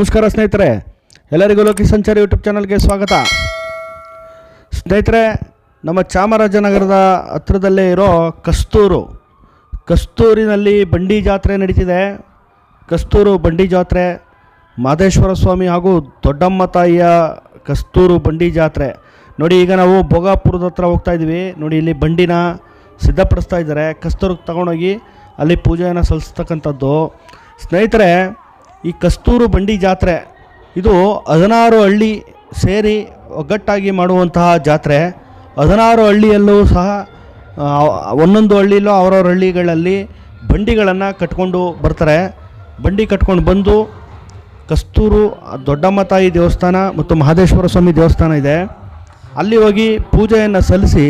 ನಮಸ್ಕಾರ ಸ್ನೇಹಿತರೆ, ಎಲ್ಲರಿಗೂ ಲೋಕಿ ಸಂಚಾರಿ ಯೂಟ್ಯೂಬ್ ಚಾನಲ್ಗೆ ಸ್ವಾಗತ. ಸ್ನೇಹಿತರೆ, ನಮ್ಮ ಚಾಮರಾಜನಗರದ ಹತ್ರದಲ್ಲೇ ಇರೋ ಕಸ್ತೂರು. ಕಸ್ತೂರಿನಲ್ಲಿ ಬಂಡಿ ಜಾತ್ರೆ ನಡೀತಿದೆ. ಕಸ್ತೂರು ಬಂಡಿ ಜಾತ್ರೆ, ಮಾದೇಶ್ವರ ಸ್ವಾಮಿ ಹಾಗೂ ದೊಡ್ಡಮ್ಮ ತಾಯಿಯ ಕಸ್ತೂರು ಬಂಡಿ ಜಾತ್ರೆ. ನೋಡಿ, ಈಗ ನಾವು ಭೋಗಾಪುರದ ಹತ್ರ ಹೋಗ್ತಾ ಇದ್ದೀವಿ. ನೋಡಿ, ಇಲ್ಲಿ ಬಂಡಿನ ಸಿದ್ಧಪಡಿಸ್ತಾ ಇದ್ದಾರೆ. ಕಸ್ತೂರಿಗೆ ತಗೊಂಡೋಗಿ ಅಲ್ಲಿ ಪೂಜೆಯನ್ನು ಸಲ್ಲಿಸ್ತಕ್ಕಂಥದ್ದು. ಸ್ನೇಹಿತರೆ ಈ ಕಸ್ತೂರು ಬಂಡಿ ಜಾತ್ರೆ, ಇದು ಹದಿನಾರು ಹಳ್ಳಿ ಸೇರಿ ಒಗ್ಗಟ್ಟಾಗಿ ಮಾಡುವಂತಹ ಜಾತ್ರೆ. ಹದಿನಾರು ಹಳ್ಳಿಯಲ್ಲೂ ಸಹ ಒಂದೊಂದು ಹಳ್ಳಿಲೂ ಅವರವ್ರ ಹಳ್ಳಿಗಳಲ್ಲಿ ಬಂಡಿಗಳನ್ನು ಕಟ್ಕೊಂಡು ಬರ್ತಾರೆ. ಬಂಡಿ ಕಟ್ಕೊಂಡು ಬಂದು ಕಸ್ತೂರು ದೊಡ್ಡಮ್ಮ ತಾಯಿ ದೇವಸ್ಥಾನ ಮತ್ತು ಮಹದೇಶ್ವರ ಸ್ವಾಮಿ ದೇವಸ್ಥಾನ ಇದೆ. ಅಲ್ಲಿ ಹೋಗಿ ಪೂಜೆಯನ್ನು ಸಲ್ಲಿಸಿ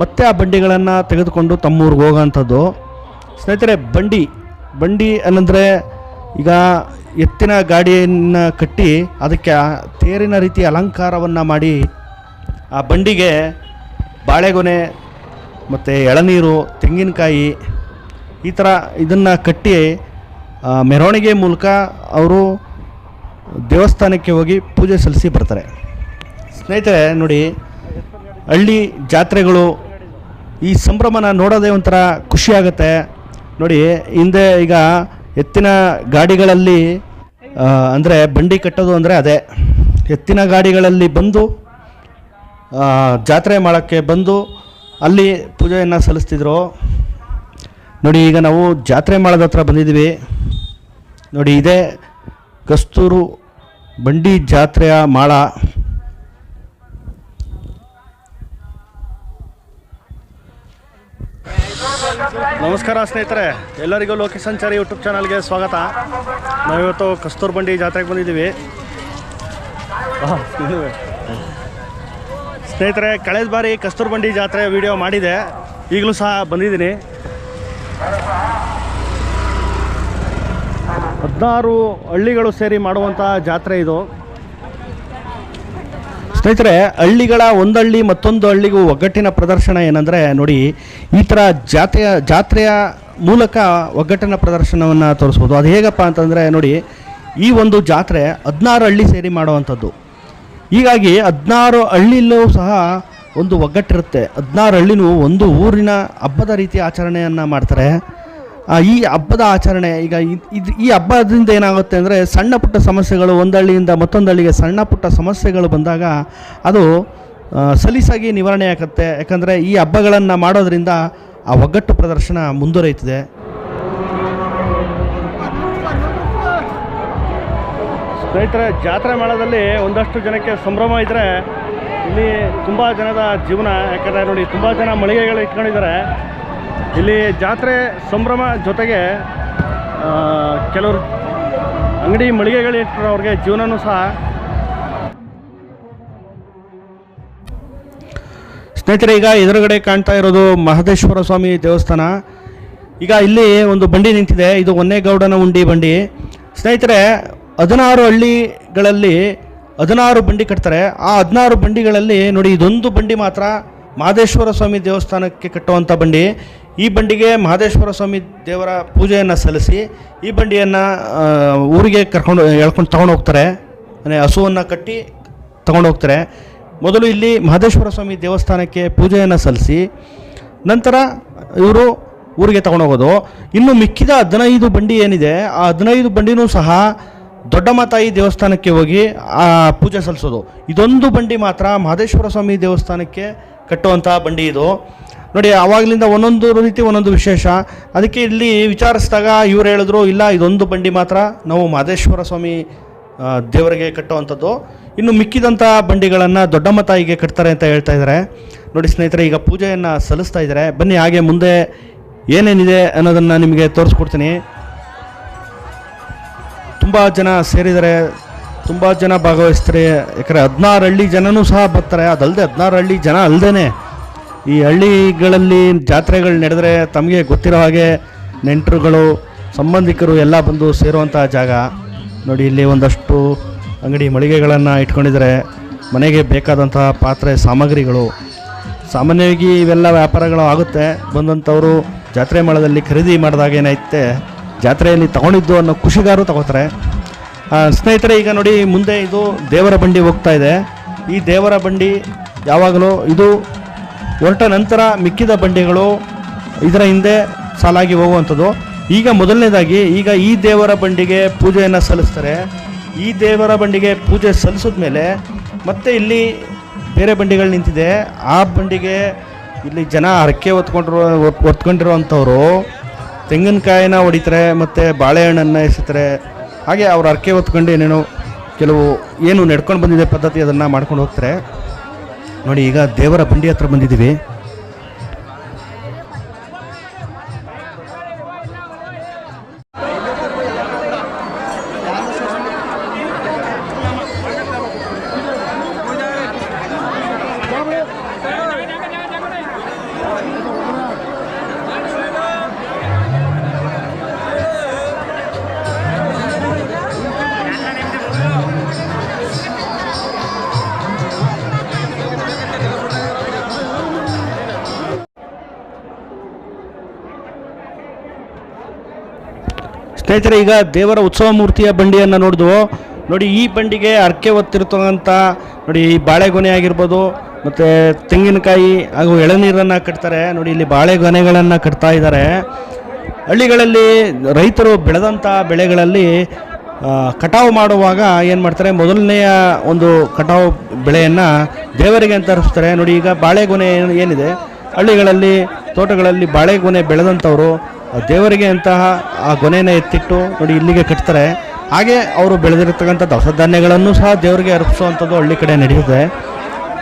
ಮತ್ತೆ ಆ ಬಂಡಿಗಳನ್ನು ತೆಗೆದುಕೊಂಡು ತಮ್ಮೂರಿಗೆ ಹೋಗೋಂಥದ್ದು. ಸ್ನೇಹಿತರೆ, ಬಂಡಿ ಬಂಡಿ ಅನ್ನಂದರೆ ಈಗ ಎತ್ತಿನ ಗಾಡಿಯನ್ನು ಕಟ್ಟಿ ಅದಕ್ಕೆ ತೇರಿನ ರೀತಿ ಅಲಂಕಾರವನ್ನು ಮಾಡಿ ಆ ಬಂಡಿಗೆ ಬಾಳೆಗೊನೆ ಮತ್ತು ಎಳನೀರು, ತೆಂಗಿನಕಾಯಿ ಈ ಥರ ಇದನ್ನು ಕಟ್ಟಿ ಮೆರವಣಿಗೆ ಮೂಲಕ ಅವರು ದೇವಸ್ಥಾನಕ್ಕೆ ಹೋಗಿ ಪೂಜೆ ಸಲ್ಲಿಸಿ ಬರ್ತಾರೆ. ಸ್ನೇಹಿತರೆ, ನೋಡಿ, ಹಳ್ಳಿ ಜಾತ್ರೆಗಳು ಈ ಸಂಭ್ರಮನ ನೋಡೋದೇ ಒಂಥರ ಖುಷಿಯಾಗುತ್ತೆ ನೋಡಿ, ಹಿಂದೆ ಈಗ ಎತ್ತಿನ ಗಾಡಿಗಳಲ್ಲಿ ಅಂದರೆ ಬಂಡಿ ಕಟ್ಟೋದು ಅಂದರೆ ಅದೇ. ಎತ್ತಿನ ಗಾಡಿಗಳಲ್ಲಿ ಬಂದು ಜಾತ್ರೆ ಮಾಡೋಕ್ಕೆ ಬಂದು ಅಲ್ಲಿ ಪೂಜೆಯನ್ನು ಸಲ್ಲಿಸ್ತಿದ್ರು. ನೋಡಿ, ಈಗ ನಾವು ಜಾತ್ರೆ ಮಾಡೋದ ಹತ್ರ ಬಂದಿದ್ದೀವಿ. ನೋಡಿ, ಇದೇ ಕಸ್ತೂರು ಬಂಡಿ ಜಾತ್ರೆಯ ಮಾಳ. ನಮಸ್ಕಾರ ಸ್ನೇಹಿತರೆ, ಎಲ್ಲರಿಗೂ ಲೋಕಿ ಸಂಚಾರಿ ಯೂಟ್ಯೂಬ್ ಚಾನಲ್ಗೆ ಸ್ವಾಗತ. ನಾವಿವತ್ತು ಕಸ್ತೂರು ಬಂಡಿ ಜಾತ್ರೆಗೆ ಬಂದಿದ್ದೀವಿ. ಸ್ನೇಹಿತರೆ, ಕಳೆದ ಬಾರಿ ಕಸ್ತೂರು ಬಂಡಿ ಜಾತ್ರೆ ವಿಡಿಯೋ ಮಾಡಿದೆ. ಈಗಲೂ ಸಹ ಬಂದಿದ್ದೀನಿ. ಹದಿನಾರು ಹಳ್ಳಿಗಳು ಸೇರಿ ಮಾಡುವಂಥ ಜಾತ್ರೆ ಇದು. ಸ್ನೇಹಿತರೆ, ಹಳ್ಳಿಗಳ ಒಂದಳ್ಳಿ ಮತ್ತೊಂದು ಹಳ್ಳಿಗೂ ಒಗ್ಗಟ್ಟಿನ ಪ್ರದರ್ಶನ ಏನಂದರೆ ನೋಡಿ, ಈ ಥರ ಜಾತ್ರೆಯ ಜಾತ್ರೆಯ ಮೂಲಕ ಒಗ್ಗಟ್ಟಿನ ಪ್ರದರ್ಶನವನ್ನು ತೋರಿಸ್ಬೋದು. ಅದು ಹೇಗಪ್ಪ ಅಂತಂದರೆ ನೋಡಿ, ಈ ಒಂದು ಜಾತ್ರೆ ಹದಿನಾರು ಹಳ್ಳಿ ಸೇರಿ ಮಾಡುವಂಥದ್ದು. ಹೀಗಾಗಿ ಹದಿನಾರು ಹಳ್ಳಿಲೂ ಸಹ ಒಂದು ಒಗ್ಗಟ್ಟಿರುತ್ತೆ. ಹದಿನಾರು ಹಳ್ಳಿನೂ ಒಂದು ಊರಿನ ಹಬ್ಬದ ರೀತಿ ಆಚರಣೆಯನ್ನು ಮಾಡ್ತಾರೆ. ಈ ಹಬ್ಬದ ಆಚರಣೆ, ಈಗ ಈ ಹಬ್ಬದಿಂದ ಏನಾಗುತ್ತೆ ಅಂದರೆ ಸಣ್ಣ ಪುಟ್ಟ ಸಮಸ್ಯೆಗಳು ಒಂದಳ್ಳಿಯಿಂದ ಮತ್ತೊಂದು ಹಳ್ಳಿಗೆ ಸಣ್ಣ ಪುಟ್ಟ ಸಮಸ್ಯೆಗಳು ಬಂದಾಗ ಅದು ಸಲೀಸಾಗಿ ನಿವಾರಣೆ ಆಗುತ್ತೆ. ಯಾಕಂದರೆ ಈ ಹಬ್ಬಗಳನ್ನು ಮಾಡೋದರಿಂದ ಆ ಒಗ್ಗಟ್ಟು ಪ್ರದರ್ಶನ ಮುಂದುವರಿಯುತ್ತದೆ. ಸ್ನೇಹಿತರೆ, ಜಾತ್ರೆ ಮೇಳದಲ್ಲಿ ಒಂದಷ್ಟು ಜನಕ್ಕೆ ಸಂಭ್ರಮ ಇದ್ದರೆ ಇಲ್ಲಿ ತುಂಬ ಜನದ ಜೀವನ, ಯಾಕಂದರೆ ನೋಡಿ ತುಂಬ ಜನ ಮಳಿಗೆಗಳು ಇಟ್ಕೊಂಡಿದ್ದಾರೆ. ಇಲ್ಲಿ ಜಾತ್ರೆ ಸಂಭ್ರಮ ಜೊತೆಗೆ ಕೆಲವರು ಅಂಗಡಿ ಮಳಿಗೆಗಳು ಅವ್ರಿಗೆ ಜೀವನನೂ ಸಹ ಸ್ನೇಹಿತರೆ, ಈಗ ಎದುರುಗಡೆ ಕಾಣ್ತಾ ಇರೋದು ಮಹದೇಶ್ವರ ಸ್ವಾಮಿ ದೇವಸ್ಥಾನ. ಈಗ ಇಲ್ಲಿ ಒಂದು ಬಂಡಿ ನಿಂತಿದೆ, ಇದು ಒನ್ನೇಗೌಡನ ಉಂಡಿ ಬಂಡಿ. ಸ್ನೇಹಿತರೆ, ಹದಿನಾರು ಹಳ್ಳಿಗಳಲ್ಲಿ ಹದಿನಾರು ಬಂಡಿ ಕಟ್ತಾರೆ. ಆ ಹದಿನಾರು ಬಂಡಿಗಳಲ್ಲಿ ನೋಡಿ, ಇದೊಂದು ಬಂಡಿ ಮಾತ್ರ ಮಹದೇಶ್ವರ ಸ್ವಾಮಿ ದೇವಸ್ಥಾನಕ್ಕೆ ಕಟ್ಟುವಂಥ ಬಂಡಿ. ಈ ಬಂಡಿಗೆ ಮಹದೇಶ್ವರ ಸ್ವಾಮಿ ದೇವರ ಪೂಜೆಯನ್ನು ಸಲ್ಲಿಸಿ ಈ ಬಂಡಿಯನ್ನು ಊರಿಗೆ ಕರ್ಕೊಂಡು ಎಳ್ಕೊಂಡು ತಗೊಂಡು ಹೋಗ್ತಾರೆ. ಅಂದರೆ ಹಸುವನ್ನು ಕಟ್ಟಿ ತಗೊಂಡು ಹೋಗ್ತಾರೆ. ಮೊದಲು ಇಲ್ಲಿ ಮಹದೇಶ್ವರ ಸ್ವಾಮಿ ದೇವಸ್ಥಾನಕ್ಕೆ ಪೂಜೆಯನ್ನು ಸಲ್ಲಿಸಿ ನಂತರ ಇವರು ಊರಿಗೆ ತಗೊಂಡೋಗೋದು ಇನ್ನು ಮಿಕ್ಕಿದ ಹದಿನೈದು ಬಂಡಿ ಏನಿದೆ, ಆ ಹದಿನೈದು ಬಂಡಿನೂ ಸಹ ದೊಡ್ಡಮ್ಮ ತಾಯಿ ದೇವಸ್ಥಾನಕ್ಕೆ ಹೋಗಿ, ಆ, ಪೂಜೆ ಸಲ್ಲಿಸೋದು. ಇದೊಂದು ಬಂಡಿ ಮಾತ್ರ ಮಹದೇಶ್ವರ ಸ್ವಾಮಿ ದೇವಸ್ಥಾನಕ್ಕೆ ಕಟ್ಟುವಂಥ ಬಂಡಿ ಇದು. ನೋಡಿ, ಆವಾಗಲಿಂದ ಒಂದೊಂದು ರೀತಿ ಒಂದೊಂದು ವಿಶೇಷ. ಅದಕ್ಕೆ ಇಲ್ಲಿ ವಿಚಾರಿಸಿದಾಗ ಇವ್ರು ಹೇಳಿದ್ರು, ಇಲ್ಲ, ಇದೊಂದು ಬಂಡಿ ಮಾತ್ರ, ನಾವು ಮಾದೇಶ್ವರ ಸ್ವಾಮಿ ದೇವರಿಗೆ ಕಟ್ಟುವಂಥದ್ದು. ಇನ್ನು ಮಿಕ್ಕಿದಂಥ ಬಂಡಿಗಳನ್ನು ದೊಡ್ಡಮ್ಮ ತಾಯಿಗೆ ಕಟ್ತಾರೆ ಅಂತ ಹೇಳ್ತಾ ಇದ್ದಾರೆ ನೋಡಿ ಸ್ನೇಹಿತರೆ, ಈಗ ಪೂಜೆಯನ್ನು ಸಲ್ಲಿಸ್ತಾ ಇದ್ದಾರೆ ಬನ್ನಿ, ಹಾಗೆ ಮುಂದೆ ಏನೇನಿದೆ ಅನ್ನೋದನ್ನು ನಿಮಗೆ ತೋರಿಸ್ಕೊಡ್ತೀನಿ. ತುಂಬ ಜನ ಸೇರಿದ್ದಾರೆ. ತುಂಬ ಜನ ಭಾಗವಹಿಸ್ತಾರೆ. ಯಾಕಂದರೆ ಹದಿನಾರು ಹಳ್ಳಿ ಜನನೂ ಸಹ ಬರ್ತಾರೆ. ಅದಲ್ಲದೆ ಹದಿನಾರು ಹಳ್ಳಿ ಜನ ಅಲ್ಲದೇ ಈ ಹಳ್ಳಿಗಳಲ್ಲಿ ಜಾತ್ರೆಗಳು ನಡೆದರೆ ತಮಗೆ ಗೊತ್ತಿರೋ ಹಾಗೆ ನೆಂಟರುಗಳು, ಸಂಬಂಧಿಕರು ಎಲ್ಲ ಬಂದು ಸೇರುವಂಥ ಜಾಗ. ನೋಡಿ, ಇಲ್ಲಿ ಒಂದಷ್ಟು ಅಂಗಡಿ ಮಳಿಗೆಗಳನ್ನು ಇಟ್ಕೊಂಡಿದ್ದಾರೆ. ಮನೆಗೆ ಬೇಕಾದಂತಹ ಪಾತ್ರೆ ಸಾಮಗ್ರಿಗಳು. ಸಾಮಾನ್ಯವಾಗಿ ಇವೆಲ್ಲ ವ್ಯಾಪಾರಗಳು ಆಗುತ್ತೆ. ಬಂದಂಥವರು ಜಾತ್ರೆ ಮೇಳದಲ್ಲಿ ಖರೀದಿ ಮಾಡಿದಾಗ ಏನೈತೆ ಜಾತ್ರೆಯಲ್ಲಿ ತಗೊಂಡಿದ್ದು ಅನ್ನೋ ಖುಷಿಗಾರು ತಗೋತಾರೆ. ಸ್ನೇಹಿತರೆ, ಈಗ ನೋಡಿ, ಮುಂದೆ ಇದು ದೇವರ ಬಂಡಿ ಹೋಗ್ತಾ ಇದೆ. ಈ ದೇವರ ಬಂಡಿ ಯಾವಾಗಲೂ ಇದು ಹೊರಟ ನಂತರ ಮಿಕ್ಕಿದ ಬಂಡೆಗಳು ಇದರ ಹಿಂದೆ ಸಾಲಾಗಿ ಹೋಗುವಂಥದ್ದು. ಈಗ ಮೊದಲನೇದಾಗಿ ಈಗ ಈ ದೇವರ ಬಂಡಿಗೆ ಪೂಜೆಯನ್ನು ಸಲ್ಲಿಸ್ತಾರೆ. ಈ ದೇವರ ಬಂಡಿಗೆ ಪೂಜೆ ಸಲ್ಲಿಸಿದ ಮೇಲೆ ಮತ್ತೆ ಇಲ್ಲಿ ಬೇರೆ ಬಂಡಿಗಳು ನಿಂತಿದೆ. ಆ ಬಂಡಿಗೆ ಇಲ್ಲಿ ಜನ ಹರಕೆ ಹೊತ್ಕೊಂಡಿರೋ ಹೊತ್ಕೊಂಡಿರುವಂಥವ್ರು ತೆಂಗಿನಕಾಯಿನ ಹೊಡಿತಾರೆ, ಮತ್ತು ಬಾಳೆಹಣ್ಣನ್ನು ಎಸಿತಾರೆ. ಹಾಗೆ ಅವ್ರು ಹರಕೆ ಹೊತ್ಕೊಂಡು ಏನೇನೋ ಕೆಲವು, ಏನು ನಡ್ಕೊಂಡು ಬಂದಿದೆ ಪದ್ಧತಿ ಅದನ್ನು ಮಾಡ್ಕೊಂಡು ಹೋಗ್ತಾರೆ. ನೋಡಿ ಈಗ ದೇವರ ಬಂಡಿ ಹತ್ರ ಬಂದಿದ್ದೀವಿ. ಸ್ನೇಹಿತರೆ, ಈಗ ದೇವರ ಉತ್ಸವ ಮೂರ್ತಿಯ ಬಂಡಿಯನ್ನು ನೋಡಿದ್ವು ನೋಡಿ ಈ ಬಂಡಿಗೆ ಅರ್ಕೆ ಹೊತ್ತಿರ್ತಕ್ಕಂಥ, ನೋಡಿ ಈ ಬಾಳೆಗೊನೆ ಆಗಿರ್ಬೋದು, ಮತ್ತು ತೆಂಗಿನಕಾಯಿ ಹಾಗೂ ಎಳನೀರನ್ನು ಕಟ್ತಾರೆ. ನೋಡಿ ಇಲ್ಲಿ ಬಾಳೆಗೊನೆಗಳನ್ನು ಕಟ್ತಾ ಇದ್ದಾರೆ. ಹಳ್ಳಿಗಳಲ್ಲಿ ರೈತರು ಬೆಳೆದಂಥ ಬೆಳೆಗಳಲ್ಲಿ ಕಟಾವು ಮಾಡುವಾಗ ಏನು ಮಾಡ್ತಾರೆ, ಮೊದಲನೆಯ ಒಂದು ಕಟಾವು ಬೆಳೆಯನ್ನು ದೇವರಿಗೆ ಅಂತ ನೋಡಿ ಈಗ ಬಾಳೆಗೊನೆ ಏನು- ಏನಿದೆ, ಹಳ್ಳಿಗಳಲ್ಲಿ, ತೋಟಗಳಲ್ಲಿ ಬಾಳೆಗೊನೆ ಬೆಳೆದಂಥವರು ದೇವರಿಗೆ ಅಂತಹ ಆ ಗೊನೆಯನ್ನು ಎತ್ತಿಟ್ಟು ನೋಡಿ ಇಲ್ಲಿಗೆ ಕಟ್ತಾರೆ. ಹಾಗೆ ಅವರು ಬೆಳೆದಿರ್ತಕ್ಕಂಥ ದವಸ ಧಾನ್ಯಗಳನ್ನು ಸಹ ದೇವರಿಗೆ ಅರ್ಪಿಸುವಂಥದ್ದು ಹಳ್ಳಿ ಕಡೆ ನಡೆಯುತ್ತೆ.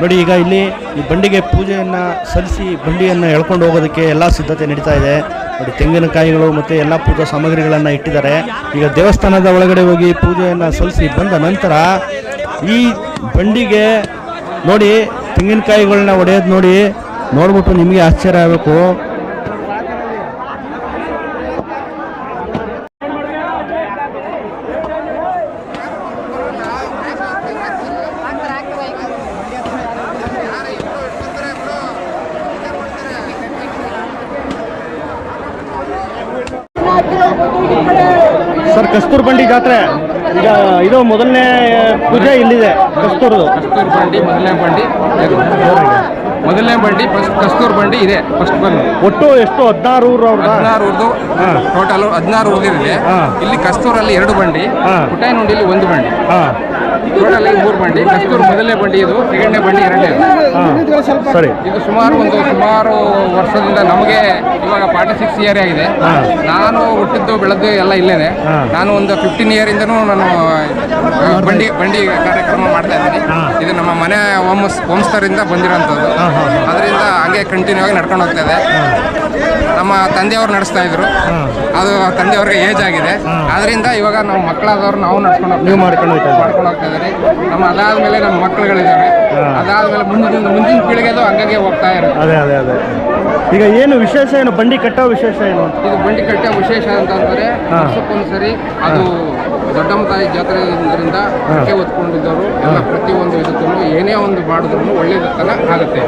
ನೋಡಿ ಈಗ ಇಲ್ಲಿ ಈ ಬಂಡಿಗೆ ಪೂಜೆಯನ್ನು ಸಲ್ಲಿಸಿ ಬಂಡಿಯನ್ನು ಎಳ್ಕೊಂಡು ಹೋಗೋದಕ್ಕೆ ಎಲ್ಲ ಸಿದ್ಧತೆ ನಡೀತಾ ಇದೆ. ನೋಡಿ ತೆಂಗಿನಕಾಯಿಗಳು ಮತ್ತು ಎಲ್ಲ ಪೂಜಾ ಸಾಮಗ್ರಿಗಳನ್ನು ಇಟ್ಟಿದ್ದಾರೆ. ಈಗ ದೇವಸ್ಥಾನದ ಒಳಗಡೆ ಹೋಗಿ ಪೂಜೆಯನ್ನು ಸಲ್ಲಿಸಿ ಬಂದ ನಂತರ ಈ ಬಂಡಿಗೆ ನೋಡಿ ತೆಂಗಿನಕಾಯಿಗಳನ್ನ ಒಡೆಯೋದು ನೋಡಿ ನೋಡ್ಬಿಟ್ಟು ನಿಮಗೆ ಆಶ್ಚರ್ಯ ಆಗಬೇಕು. ಸರ್ ಕಸ್ತೂರ್ ಬಂಡಿ ಜಾತ್ರೆ. ಈಗ ಇದು ಮೊದಲನೇ ಪೂಜೆ ಇಲ್ಲಿದೆ ಕಸ್ತೂರ್ದು. ಕಸ್ತೂರ್ ಬಂಡಿ ಮೊದಲನೇ ಬಂಡಿ. ಮೊದಲನೇ ಬಂಡಿ ಫಸ್ಟ್ ಕಸ್ತೂರ್ ಬಂಡಿ ಇದೆ ಫಸ್ಟ್ ಬಂದು. ಒಟ್ಟು ಎಷ್ಟು? ಹದಿನಾರು ಹದಿನಾರು ಊರ್ದು ಟೋಟಲ್ ಹದಿನಾರು ಊರಿದೆ. ಇಲ್ಲಿ. ಕಸ್ತೂರಲ್ಲಿ ಎರಡು ಬಂಡಿ ಹಾ. ಪುಟಾಯನುಂಡಿಲಿ ಒಂದು ಬಂಡಿ. ಟೋಟಲ್ ಆಗಿ ಮೂರು ಬಂಡಿ ಕಸ್ತೂರ್ ಮೊದಲನೇ ಬಂಡಿ ಇದು ಸೆಕೆಂಡ್ನೇ ಬಂಡಿ ಎರಡನೇ ಸರಿ. ಇದು ಸುಮಾರು ಒಂದು ಸುಮಾರು ವರ್ಷದಿಂದ ನಮಗೆ ಇವಾಗ ಫಾರ್ಟಿ ಸಿಕ್ಸ್ ಇಯರ್ ಆಗಿದೆ ನಾನು ಹುಟ್ಟಿದ್ದು ಬೆಳೆದ್ದು ಎಲ್ಲ ಇಲ್ಲೇನೆ. ನಾನು ಒಂದು ಫಿಫ್ಟೀನ್ ಇಯರ್ ಇಂದನೂ ನಾನು ಬಂಡಿ ಬಂಡಿ ಕಾರ್ಯಕ್ರಮ ಮಾಡ್ತಾ ಇದ್ದೀನಿ. ಇದು ನಮ್ಮ ಮನೆ ಹೋಮ್ ಹೋಮ್ಸ್ಟರಿಂದ ಬಂದಿರೋಂಥದ್ದು. ಅದರಿಂದ ಹಾಗೆ ಕಂಟಿನ್ಯೂ ಆಗಿ ನಡ್ಕೊಂಡು ಹೋಗ್ತಾ ಇದೆ. ನಮ್ಮ ತಂದೆಯವರು ನಡೆಸ್ತಾ ಇದ್ರು. ಅದು ತಂದೆಯವ್ರಿಗೆ ಏಜ್ ಆಗಿದೆ. ಆದ್ರಿಂದ ಅದರಿಂದ ಇವಾಗ ನಾವು ಮಕ್ಕಳಾದವ್ರು ನಾವು ನಡ್ಕೊಂಡು ಹೋಗ್ತಾ ನೀವು ಮಾಡ್ಕೊಂಡು? ಮಾಡ್ಕೊಂಡು ಹೋಗ್ತಾ ಇದ್ದಾರೆ ನಮ್ಮ ಅದಾದ್ಮೇಲೆ ನಮ್ಮ ಮಕ್ಕಳುಗಳಿದ್ದಾವೆ. ಅದಾದ್ಮೇಲೆ ಮುಂದಿನ ಮುಂದಿನ ಪೀಳಿಗೆದು ಹಂಗಾಗಿ ಹೋಗ್ತಾ ಇರುತ್ತೆ. ಅದೇ ಅದೇ ಅದೇ. ಈಗ ಏನು ವಿಶೇಷ ಏನು? ಬಂಡಿ ಕಟ್ಟೋ ವಿಶೇಷ ಏನು? ಇದು ಬಂಡಿ ಕಟ್ಟೋ ವಿಶೇಷ ಅಂತಂದ್ರೆ. ವರ್ಷಕ್ಕೊಂದ್ಸರಿ ಅದು ದೊಡ್ಡಮ್ಮ ತಾಯಿ ಜಾತ್ರೆ ಇದರಿಂದ ಅಕ್ಕೆ ಹೊತ್ಕೊಂಡಿದ್ದವರು ಎಲ್ಲ ಪ್ರತಿಯೊಂದು ಇದಕ್ಕೂ ಏನೇ ಒಂದು ಮಾಡಿದ್ರು ಒಳ್ಳೇದತ್ತನ ಆಗುತ್ತೆ.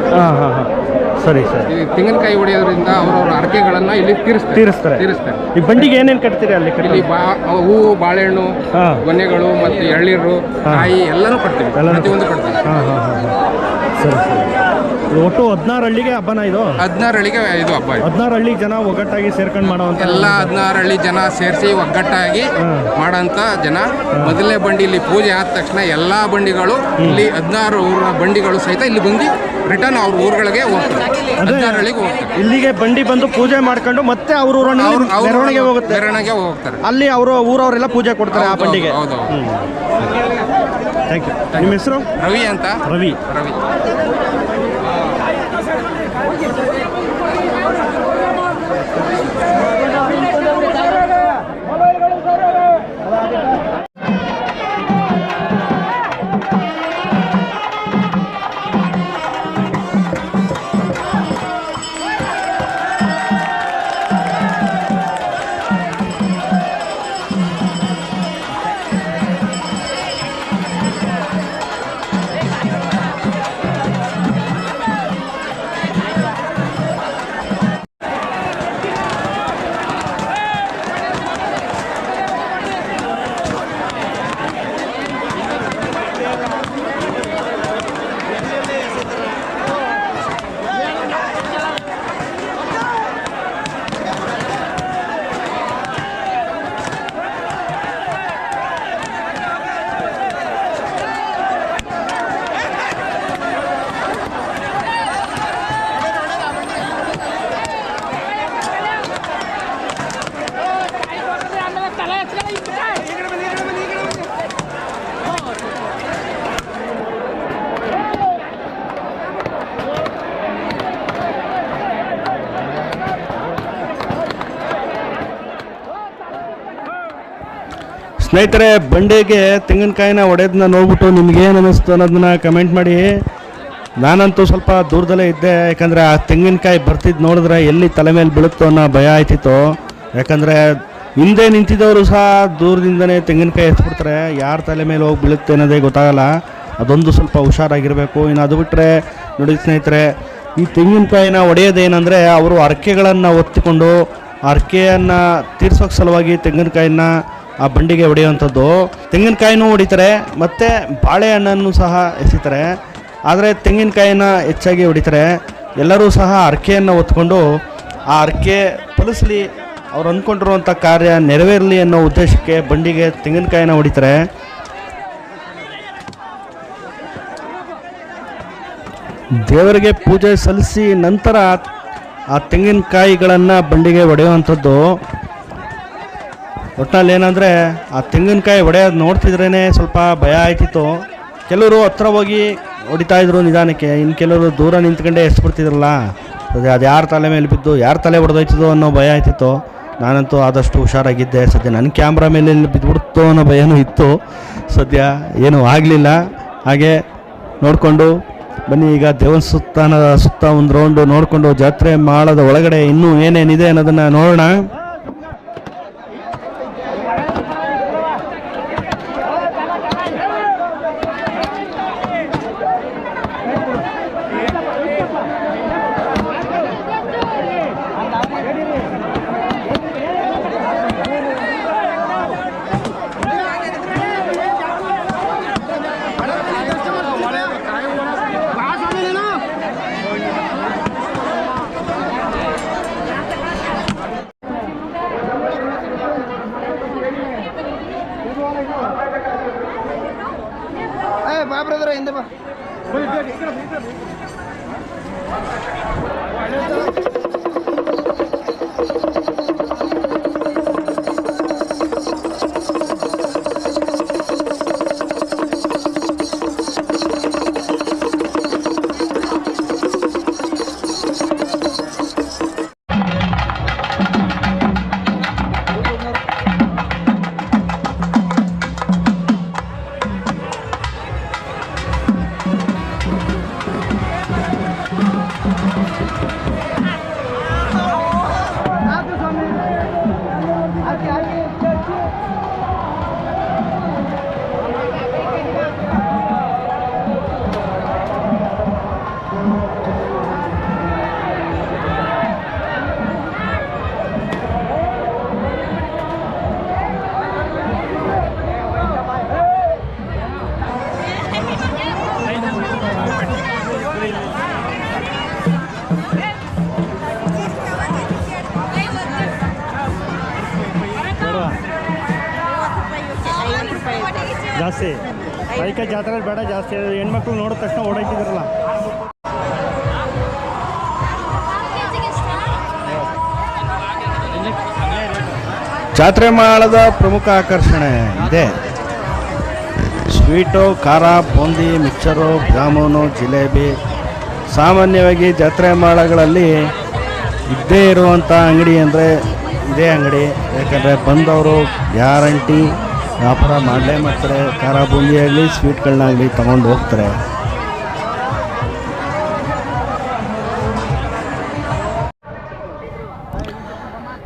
ಸರಿ ಸರ್. ಈ ತೆಂಗಿನಕಾಯಿ ಹೊಡೆಯೋದ್ರಿಂದ ಅವರವ್ರ ಅರಕೆಗಳನ್ನ ಇಲ್ಲಿ ತೀರಿಸ್ತಾರೆ. ತೀರಿಸ್ತಾರೆ. ತೀರಿಸ್ತಾರೆ. ಈ ಬಂಡಿಗೆ ಏನೇನು ಕಟ್ತೀರಿ ಅಲ್ಲಿ ಕಟ್ಟಿ ಇಲ್ಲಿ ಬಾ ಹೂವು ಬಾಳೆಹಣ್ಣು ಹಾಂ. ಗೊನೆಗಳು ಮತ್ತು ಎಳ್ನೀರು. ಕಾಯಿ ಎಲ್ಲನೂ ಕೊಡ್ತೀವಿ ಎಲ್ಲನೂ ಪ್ರತಿಯೊಂದು ಕೊಡ್ತೀವಿ ಹಾಂ ಹಾಂ ಹಾಂ. ಸರಿ ಸರಿ. ಒಟ್ಟು ಹದಿನಾರು ಹಳ್ಳಿಗೆ ಹಬ್ಬನ ಇದು? ಹದಿನಾರು ಹಳ್ಳಿಗೆ ಇದು ಹಬ್ಬ ಇದು. ಹದಿನಾರು ಹಳ್ಳಿ ಜನ ಒಗ್ಗಟ್ಟಾಗಿ ಸೇರ್ಕೊಂಡು ಮಾಡುವಂತ ಎಲ್ಲ ಹದಿನಾರು ಹಳ್ಳಿ ಜನ ಸೇರಿಸಿ ಒಗ್ಗಟ್ಟಾಗಿ ಮಾಡಂತ ಮಾಡೋಂಥ ಜನ. ಮೊದಲನೇ ಬಂಡಿ ಇಲ್ಲಿ ಪೂಜೆ ಆದ ತಕ್ಷಣ ಎಲ್ಲ ಬಂಡಿಗಳು ಇಲ್ಲಿ ಹದಿನಾರು ಊರ ಬಂಡಿಗಳು ಸಹಿತ ಇಲ್ಲಿ ಬಂದು ರಿಟರ್ನ್ ಅವ್ರ ಊರುಗಳಿಗೆ ಹೋಗ್ತಾರೆ ಹದಿನಾರು ಹಳ್ಳಿಗೆ ಹೋಗ್ತಾರೆ ಇಲ್ಲಿಗೆ ಬಂಡಿ ಬಂದು ಪೂಜೆ ಮಾಡ್ಕೊಂಡು ಮತ್ತೆ ಅವ್ರ ಊರನ್ನು ಅವ್ರು ಅವ್ರು ಮೆರವಣಿಗೆ ಹೋಗುತ್ತೆ. ಮೆರವಣಿಗೆ ಹೋಗ್ತಾರೆ. ಅಲ್ಲಿ ಅವರು ಊರವರೆಲ್ಲ ಪೂಜೆ ಕೊಡ್ತಾರೆ ಆ ಬಂಡಿಗೆ. ಹೌದು, ಹೌದು. ಥ್ಯಾಂಕ್ ಯು ನಿಮ್ಮ ಹೆಸರು? ರವಿ ಅಂತ. ರವಿ. ರವಿ. ಸ್ನೇಹಿತರೆ, ಬಂಡೆಗೆ ತೆಂಗಿನಕಾಯಿನ ಒಡೆದನ್ನ ನೋಡ್ಬಿಟ್ಟು ನಿಮ್ಗೇನು ಅನ್ನಿಸ್ತು ಅನ್ನೋದನ್ನ ಕಮೆಂಟ್ ಮಾಡಿ. ನಾನಂತೂ ಸ್ವಲ್ಪ ದೂರದಲ್ಲೇ ಇದ್ದೆ, ಯಾಕಂದರೆ ಆ ತೆಂಗಿನಕಾಯಿ ಬರ್ತಿದ್ದು ನೋಡಿದ್ರೆ ಎಲ್ಲಿ ತಲೆ ಮೇಲೆ ಬೀಳುತ್ತೋ ಅನ್ನೋ ಭಯ ಆಯ್ತಿತ್ತು. ಯಾಕಂದರೆ ಹಿಂದೆ ನಿಂತಿದ್ದವರು ಸಹ ದೂರದಿಂದನೇ ತೆಂಗಿನಕಾಯಿ ಎತ್ಬಿಡ್ತಾರೆ, ಯಾರ ತಲೆ ಮೇಲೆ ಹೋಗಿ ಬೀಳುತ್ತೆ ಅನ್ನೋದೇ ಗೊತ್ತಾಗಲ್ಲ. ಅದೊಂದು ಸ್ವಲ್ಪ ಹುಷಾರಾಗಿರಬೇಕು. ಇನ್ನು ಅದು ಬಿಟ್ಟರೆ ನೋಡಿ ಸ್ನೇಹಿತರೆ, ಈ ತೆಂಗಿನಕಾಯಿನ ಒಡೆಯೋದೇನೆಂದರೆ ಅವರು ಅರಕೆಗಳನ್ನು ಒತ್ತಿಕೊಂಡು ಅರಕೆಯನ್ನು ತೀರ್ಸೋಕೆ ಸಲುವಾಗಿ ತೆಂಗಿನಕಾಯಿನ ಆ ಬಂಡಿಗೆ ಹೊಡೆಯುವಂಥದ್ದು. ತೆಂಗಿನಕಾಯಿನೂ ಹೊಡಿತಾರೆ, ಮತ್ತು ಬಾಳೆಹಣ್ಣನ್ನು ಸಹ ಎಸಿತಾರೆ. ಆದರೆ ತೆಂಗಿನಕಾಯಿನ ಹೆಚ್ಚಾಗಿ ಹೊಡಿತಾರೆ. ಎಲ್ಲರೂ ಸಹ ಅರಕೆಯನ್ನು ಹೊತ್ಕೊಂಡು ಆ ಅರಕೆ ಫಲಿಸಲಿ ಅವ್ರು ಅಂದ್ಕೊಂಡಿರುವಂಥ ಕಾರ್ಯ ನೆರವೇರಲಿ ಅನ್ನೋ ಉದ್ದೇಶಕ್ಕೆ ಬಂಡಿಗೆ ತೆಂಗಿನಕಾಯಿನ ಹೊಡಿತಾರೆ. ದೇವರಿಗೆ ಪೂಜೆ ಸಲ್ಲಿಸಿ ನಂತರ ಆ ತೆಂಗಿನಕಾಯಿಗಳನ್ನು ಬಂಡಿಗೆ ಹೊಡೆಯುವಂಥದ್ದು. ಒಟ್ನಲ್ಲಿ ಏನಂದರೆ, ಆ ತೆಂಗಿನಕಾಯಿ ಹೊಡೆಯೋದು ನೋಡ್ತಿದ್ರೇ ಸ್ವಲ್ಪ ಭಯ ಆಯ್ತಿತ್ತು ಕೆಲವರು ಹತ್ರ ಹೋಗಿ ಹೊಡಿತಾ ಇದ್ರು ನಿಧಾನಕ್ಕೆ. ಇನ್ನು ಕೆಲವರು ದೂರ ನಿಂತ್ಕೊಂಡೇ ಎಸ್ಬಿಡ್ತಿದ್ರಲ್ಲ. ಅದೇ ಅದು ಯಾರ ತಲೆ ಮೇಲೆ ಬಿದ್ದು, ಯಾರ ತಲೆ ಹೊಡೆದೋಯ್ತದೋ ಅನ್ನೋ ಭಯ ಆಯ್ತಿತ್ತು ನಾನಂತೂ ಆದಷ್ಟು ಹುಷಾರಾಗಿದ್ದೆ. ಸದ್ಯ ನನ್ನ ಕ್ಯಾಮ್ರಾ ಮೇಲೆ ಬಿದ್ದುಬಿಡ್ತು ಅನ್ನೋ ಭಯನೂ ಇತ್ತು. ಸದ್ಯ ಏನೂ ಆಗಲಿಲ್ಲ. ಹಾಗೆ ನೋಡಿಕೊಂಡು, ಬನ್ನಿ ಈಗ ದೇವನ ದೇವಸ್ಥಾನದ ಸುತ್ತ ಒಂದು ರೌಂಡು ನೋಡಿಕೊಂಡು ಜಾತ್ರೆ ಮಾಡದ ಒಳಗಡೆ ಇನ್ನೂ ಏನೇನಿದೆ ಅನ್ನೋದನ್ನು ನೋಡೋಣ. ಬಾ ಬ್ರದರ್ ಹಿಂದೆ ಬಾ ಜಾಸ್ತಿ. ಅದಕ್ಕೆ ಜಾತ್ರೆ ಬೇಡ ಜಾಸ್ತಿ. ಹೆಣ್ಮಕ್ಳು ನೋಡಿದ ತಕ್ಷಣ ಓಡಾಯ್ತಿದ್ರಲ್ಲ ಜಾತ್ರೆ ಮಾಡದ ಪ್ರಮುಖ ಆಕರ್ಷಣೆ ಇದೆ. ಸ್ವೀಟು, ಖಾರ, ಬೂಂದಿ, ಮಿಕ್ಸರು, ಜಾಮೂನು, ಜಿಲೇಬಿ. ಸಾಮಾನ್ಯವಾಗಿ ಜಾತ್ರೆ ಮಾಳಗಳಲ್ಲಿ ಇದ್ದೇ ಇರುವಂಥ ಅಂಗಡಿ ಅಂದರೆ ಇದೇ ಅಂಗಡಿ. ಯಾಕಂದರೆ ಬಂದವರು ಗ್ಯಾರಂಟಿ ವ್ಯಾಪಾರ ಮಾಡಲೇ ಮಾಡ್ತಾರೆ. ಖಾರ ಬೂಂದಿಯಾಗಲಿ ಸ್ವೀಟ್ಗಳನ್ನಾಗಲಿ ತೊಗೊಂಡು ಹೋಗ್ತಾರೆ.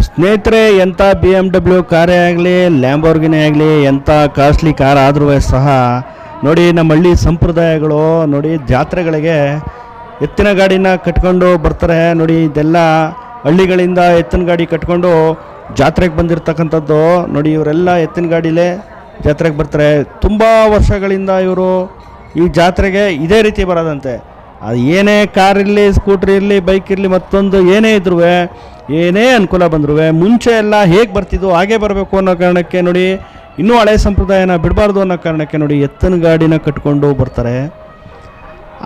ಸ್ನೇಹಿತರೆ, ಎಂಥ ಬಿ ಎಂ ಡಬ್ಲ್ಯೂ ಕಾರೇ ಆಗಲಿ ಲ್ಯಾಂಬೋರ್ಗಿನೇ ಆಗಲಿ, ಎಂಥ ಕಾಸ್ಟ್ಲಿ ಕಾರ್ ಆದರೂ ಸಹ ನೋಡಿ ನಮ್ಮ ಹಳ್ಳಿ ಸಂಪ್ರದಾಯಗಳು, ನೋಡಿ ಜಾತ್ರೆಗಳಿಗೆ ಎತ್ತಿನ ಗಾಡಿನ ಕಟ್ಕೊಂಡು ಬರ್ತಾರೆ. ನೋಡಿ ಇದೆಲ್ಲ ಹಳ್ಳಿಗಳಿಂದ ಎತ್ತಿನ ಗಾಡಿ ಕಟ್ಕೊಂಡು ಜಾತ್ರೆಗೆ ಬಂದಿರತಕ್ಕಂಥದ್ದು ನೋಡಿ ಇವರೆಲ್ಲ ಎತ್ತಿನ ಗಾಡಿಲೇ ಜಾತ್ರೆಗೆ ಬರ್ತಾರೆ. ತುಂಬ ವರ್ಷಗಳಿಂದ ಇವರು ಈ ಜಾತ್ರೆಗೆ ಇದೇ ರೀತಿ ಬರೋದಂತೆ. ಅದು ಏನೇ ಕಾರ್ ಇರಲಿ, ಸ್ಕೂಟ್ರ್ ಇರಲಿ, ಬೈಕ್ ಇರಲಿ, ಮತ್ತೊಂದು ಏನೇ ಇದ್ರೂ ಏನೇ ಅನುಕೂಲ ಬಂದರೂ ಮುಂಚೆ ಎಲ್ಲ ಹೇಗೆ ಬರ್ತಿದ್ವು, ಹಾಗೆ ಬರಬೇಕು ಅನ್ನೋ ಕಾರಣಕ್ಕೆ ನೋಡಿ, ಇನ್ನೂ ಹಳೆ ಸಂಪ್ರದಾಯನ ಬಿಡಬಾರ್ದು ಅನ್ನೋ ಕಾರಣಕ್ಕೆ ನೋಡಿ ಎತ್ತಿನ ಗಾಡಿನ ಕಟ್ಕೊಂಡು ಬರ್ತಾರೆ.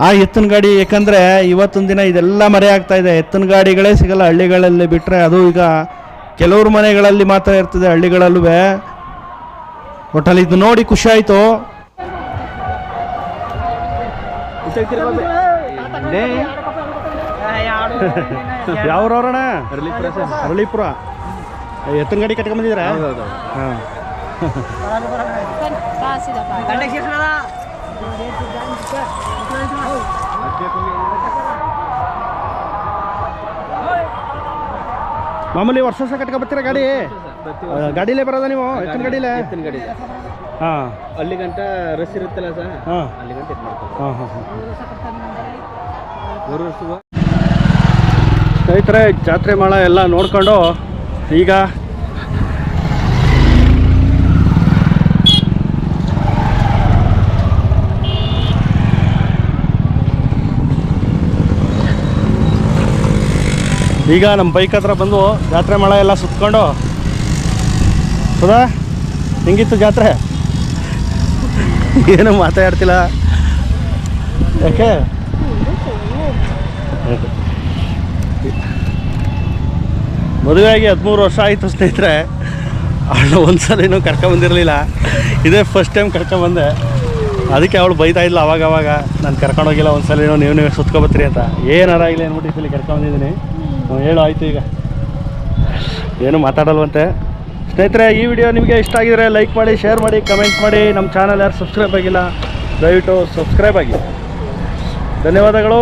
ಆ ಎತ್ತಿನ ಗಾಡಿ ಯಾಕಂದರೆ ಇವತ್ತೊಂದು ದಿನ ಇದೆಲ್ಲ ಮರೆಯಾಗ್ತಾ ಇದೆ. ಎತ್ತಿನ ಗಾಡಿಗಳೇ ಸಿಗಲ್ಲ, ಹಳ್ಳಿಗಳಲ್ಲಿ ಬಿಟ್ಟರೆ ಅದು ಈಗ ಕೆಲವ್ರ ಮನೆಗಳಲ್ಲಿ ಮಾತ್ರ ಇರ್ತದೆ ಹಳ್ಳಿಗಳಲ್ಲೂ ಒಟ್ಟಲ್ಲಿ ಇದು ನೋಡಿ ಖುಷಿ ಆಯಿತು ಯಾವ್ರವ್ರಣ ಅರಳೀಪುರ ಎತ್ತಿನ ಗಾಡಿ ಕಟ್ಕೊಂಬಂದಿದ್ದೀರಾ ಹಾಂ. ಮಾಮೂಲಿ ವರ್ಷ ವರ್ಷ ಕಟ್ಕೊ ಬರ್ತೀರಾ ಗಾಡಿ? ಗಾಡಿಲೇ ಬರೋದ ನೀವು? ಎತ್ತಿನ ಗಾಡಿಲೇ? ಎತ್ತಿನ ಗಾಡಿ. ಹಾಂ. ಅಲ್ಲಿ ಗಂಟ ರಸ್ ಇರುತ್ತಲ್ಲ ಸರ್? ಹಾಂ. ಅಲ್ಲಿ ಗಂಟ ಇದು ಮಾಡ್ತಾರೆ. ಹಾಂ ಹಾಂ ಹಾಂ. ವರ್ಷ ಸ್ನೇಹಿತರೆ ಜಾತ್ರೆ ಮಾಳ ಎಲ್ಲ ನೋಡ್ಕೊಂಡು ಈಗ ಈಗ ನಮ್ಮ ಬೈಕ್ ಹತ್ರ ಬಂದು ಜಾತ್ರೆ ಮಳೆ ಎಲ್ಲ ಸುತ್ಕೊಂಡು. ಹೌದಾ ಹೆಂಗಿತ್ತು ಜಾತ್ರೆ? ಏನು ಮಾತಾಡ್ತಿಲ್ಲ. ಯಾಕೆ? ಮದುವೆಯಾಗಿ ಹದಿಮೂರು ವರ್ಷ ಆಯಿತು ಸ್ನೇಹಿತರೆ. ಅವಳು ಒಂದ್ಸಲ ಇನ್ನೂ ಕರ್ಕೊಂಬಂದಿರಲಿಲ್ಲ ಇದೇ ಫಸ್ಟ್ ಟೈಮ್ ಕರ್ಕೊಂಬಂದೆ ಅದಕ್ಕೆ ಅವಳು ಬೈತಾ ಇದ್ಲ ಅವಾಗ ಅವಾಗ ನಾನು ಕರ್ಕೊಂಡೋಗಿಲ್ಲ ಒಂದ್ಸಲ ನೀವು ನೀವೇ ಸುತ್ಕೊಬತ್ತೀರಿ ಅಂತ. ಏನಾರಾಗಿಲ್ಲ ಅಂದ್ಬಿಟ್ಟು ಈ ಸಲ ಕರ್ಕೊಂಬಂದಿದ್ದೀನಿ ಹೇಳು, ಆಯಿತು ಈಗ. ಏನು ಮಾತಾಡಲ್ವಂತೆ? ಸ್ನೇಹಿತರೆ, ಈ ವಿಡಿಯೋ ನಿಮಗೆ ಇಷ್ಟ ಆಗಿದರೆ ಲೈಕ್ ಮಾಡಿ ಶೇರ್ ಮಾಡಿ ಕಮೆಂಟ್ ಮಾಡಿ. ನಮ್ಮ ಚಾನಲ್ ಯಾರು ಸಬ್ಸ್ಕ್ರೈಬ್ ಆಗಿಲ್ಲ, ದಯವಿಟ್ಟು ಸಬ್ಸ್ಕ್ರೈಬ್ ಆಗಿ. ಧನ್ಯವಾದಗಳು.